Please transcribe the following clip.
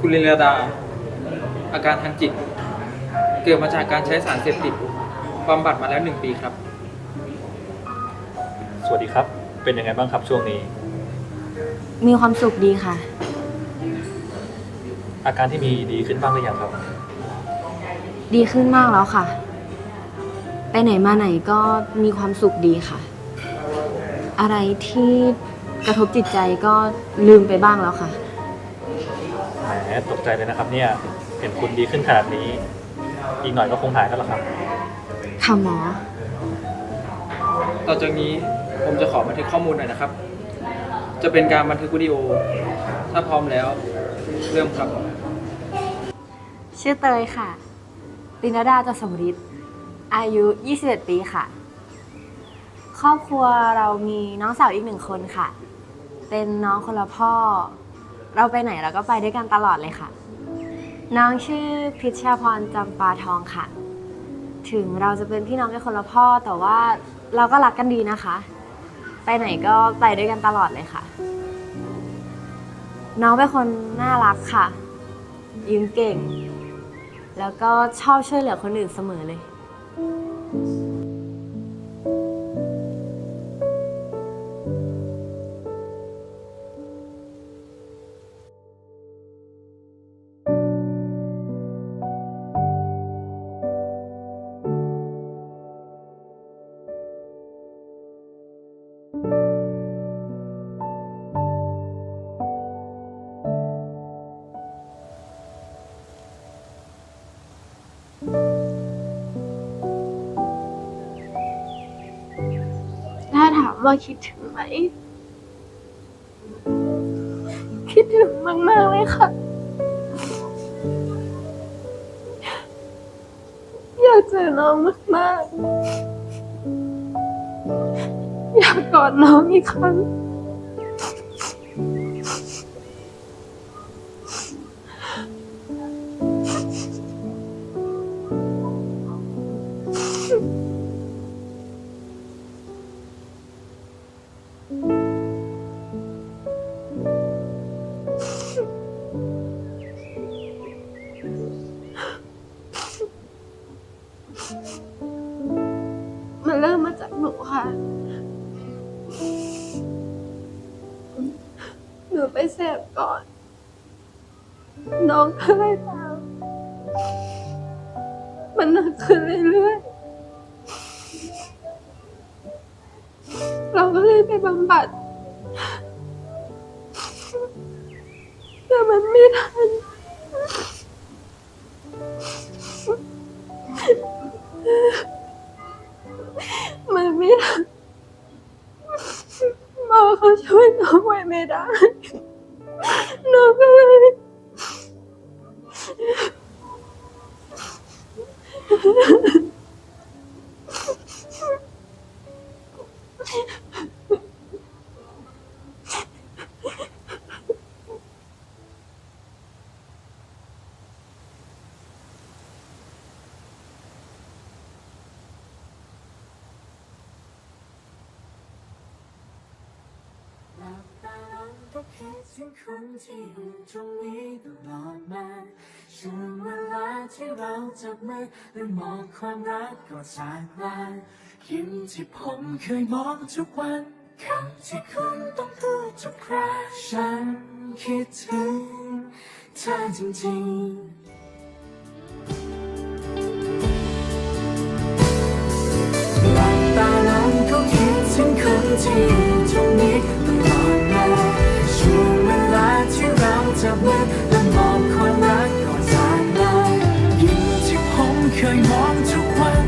คุณลินลดา อาการทางจิต เกิดมาจากการใช้สารเสพติดบำบัดมาแล้วหนึ่งปีครับ สวัสดีครับ เป็นยังไงบ้างครับช่วงนี้ มีความสุขดีค่ะ อาการที่มีดีขึ้นบ้างหรือยังครับ ดีขึ้นมากแล้วค่ะ ไปไหนมาไหนก็มีความสุขดีค่ะ อะไรที่กระทบจิตใจก็ลืมไปบ้างแล้วค่ะแหม ตกใจเลยนะครับ เนี่ยเห็นคุณดีขึ้นขนาดนี้ อีกหน่อยก็คงหายแล้วล่ะครับ ค่ะหมอ ต่อจากนี้ผมจะขอบันทึกข้อมูลหน่อยนะครับ จะเป็นการบันทึกวิดีโอ ถ้าพร้อมแล้ว เริ่มครับ ชื่อเตยค่ะตินดาจัสมฤทธิ์อายุ 21 ปีค่ะ ครอบครัวเรามีน้องสาวอีกหนึ่งคนค่ะ เป็นน้องคนละพ่อ เราไปไหนเราก็ไปด้วยกันตลอดเลยค่ะ น้องชื่อพิชาพรจำปาทองค่ะ ถึงเราจะเป็นพี่น้องกันคนละพ่อ แต่ว่าเราก็รักกันดีนะคะ ไปไหนก็ไปด้วยกันตลอดเลยค่ะ น้องเป็นคนน่ารักค่ะ ยิ้มเก่ง แล้วก็ชอบช่วยเหลือคนอื่นเสมอเลย ถ้าถามว่าคิดถึงไหม คิดถึงมาก ๆ เลยค่ะ อยากเจอน้องมาก ๆ กกอดน้องอีกครั้ง มันเริ่มมาจากหนูค่ะ หนูไปเสพก่อน น้องก็เลยตามมันหนักขึ้นเรื่อยๆ เราก็เลยไปบำบัด แต่มันไม่ทันมัน ไว้ไม่ได้น้องก็ ก็คิดถึงคนที่อยู่ตรงนี้ตลอดมาช่วงเวลาที่เราจับมือและมองความรักก็จากลายิ้มที่ผมเคยมองทุกวันคำที่คุณต้องพูดทุกคราฉันคิดถึงเธอจริงๆหลับตาลงก็คิดถึงคนที่อยู่ตรงนี้ อดมาช่วงเวลาที่เราจับมือและมองความรักก่อนจากลายิ้มที่ผมเคยมองทุกวัน